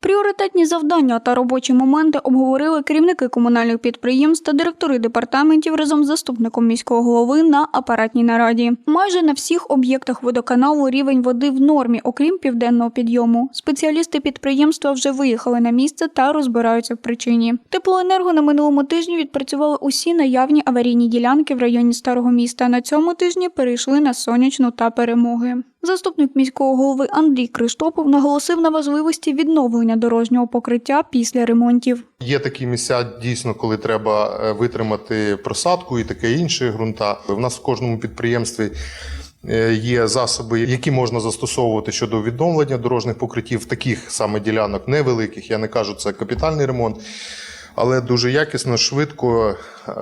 Пріоритетні завдання та робочі моменти обговорили керівники комунальних підприємств та директори департаментів разом з заступником міського голови на апаратній нараді. Майже на всіх об'єктах водоканалу рівень води в нормі, окрім південного підйому. Спеціалісти підприємства вже виїхали на місце та розбираються в причині. Теплоенерго на минулому тижні відпрацювали усі наявні аварійні ділянки в районі старого міста. На цьому тижні перейшли на сонячну та перемоги. Заступник міського голови Андрій Криштопов наголосив на важливості відновлення дорожнього покриття після ремонтів. Є такі місця, дійсно, коли треба е, витримати просадку і таке інше ґрунта. У нас в кожному підприємстві е, є засоби, які можна застосовувати щодо відновлення дорожніх покриттів таких саме ділянок невеликих. Я не кажу, це капітальний ремонт. Але дуже якісно, швидко е,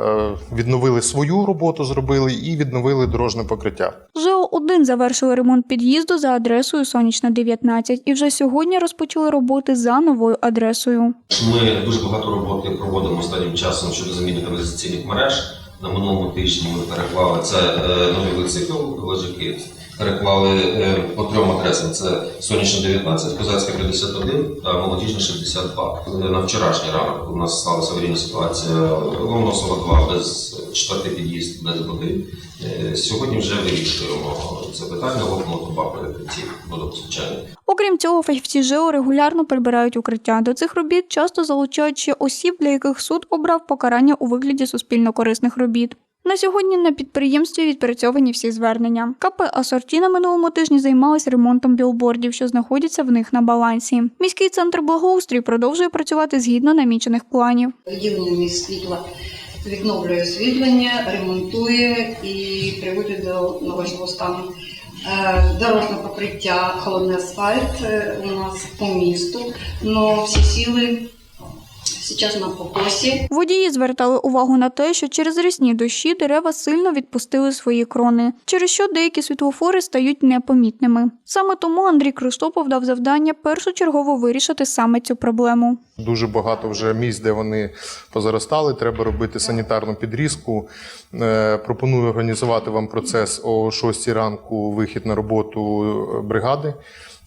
відновили свою роботу, зробили і відновили дорожне покриття. ЖО-1 завершили ремонт під'їзду за адресою Сонячна 19 і вже сьогодні розпочали роботи за новою адресою. Ми дуже багато роботи проводимо останнім часом щодо заміни каналізаційних мереж. На минулому тижні ми переклали це е, новий вицикл лежаки. Переклали е, по трьом адресам: це Сонячна 19, Козацька 51 та Молодіжна 62. Е, На вчорашній ранок у нас сталася аварійна ситуація Ломоносова 2 без четвертий під'їзд без води. Е, Сьогодні вже вирішуємо це питання лопнула труба перекриттів водопостачання. Окрім цього, фахівці ЖО регулярно прибирають укриття. До цих робіт часто залучають ще осіб, для яких суд обрав покарання у вигляді суспільно-корисних робіт. На сьогодні на підприємстві відпрацьовані всі звернення. КП «Асорті» на минулому тижні займалась ремонтом білбордів, що знаходяться в них на балансі. Міський центр благоустрій продовжує працювати згідно намічених планів. Виділення світла відновлює освітлення, ремонтує і приводить до належного стану. Е, Дорожне покриття, холодний асфальт е, у нас по місту, але всі сіли зараз на покосі. Водії звертали увагу на те, що через рясні дощі дерева сильно відпустили свої крони, через що деякі світлофори стають непомітними. Саме тому Андрій Криштопов дав завдання першочергово вирішити саме цю проблему. Дуже багато вже місць, де вони позаростали. Треба робити санітарну підрізку. Е, Пропоную організувати вам процес о 6 ранку вихід на роботу е, бригади,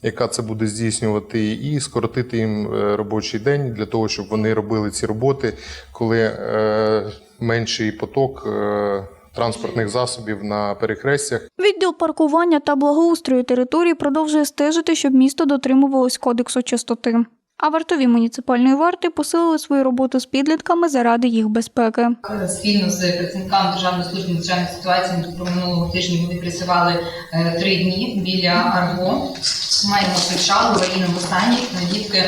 яка це буде здійснювати, і скоротити їм е, робочий день для того, щоб вони робили ці роботи, коли е, менший поток. е, Транспортних засобів на перехрестях Відділ паркування та благоустрою території продовжує стежити, щоб місто дотримувалось кодексу чистоти. А вартові муніципальної варти посилили свою роботу з підлітками заради їх безпеки. спільно з працівниками Державної служби надзвичайних ситуацій тут минулого тижня вони працювали е, три дні біля Арго. Маємо причал в аварійному стані. Дітки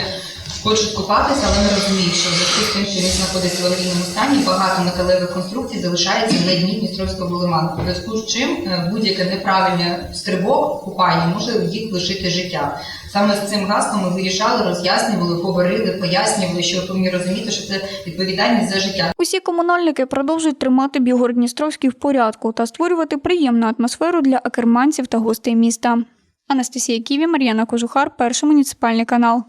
хочуть купатися, але не розуміють, що в зв'язку тим, що він знаходиться в аварійному стані, багато металевих конструкцій залишається на дні Дністровського лиману. У зв'язку з чим е, будь-яке неправильне стрибок купання може їх лишити життя. Саме з цим гаслом ми виїжджали, роз'яснювали, говорили, пояснювали, що повинні розуміти, що це відповідальність за життя. Усі комунальники продовжують тримати Білгород-Дністровський в порядку та створювати приємну атмосферу для акерманців та гостей міста. Анастасія Ківі, Мар'яна Кожухар, перший муніципальний канал.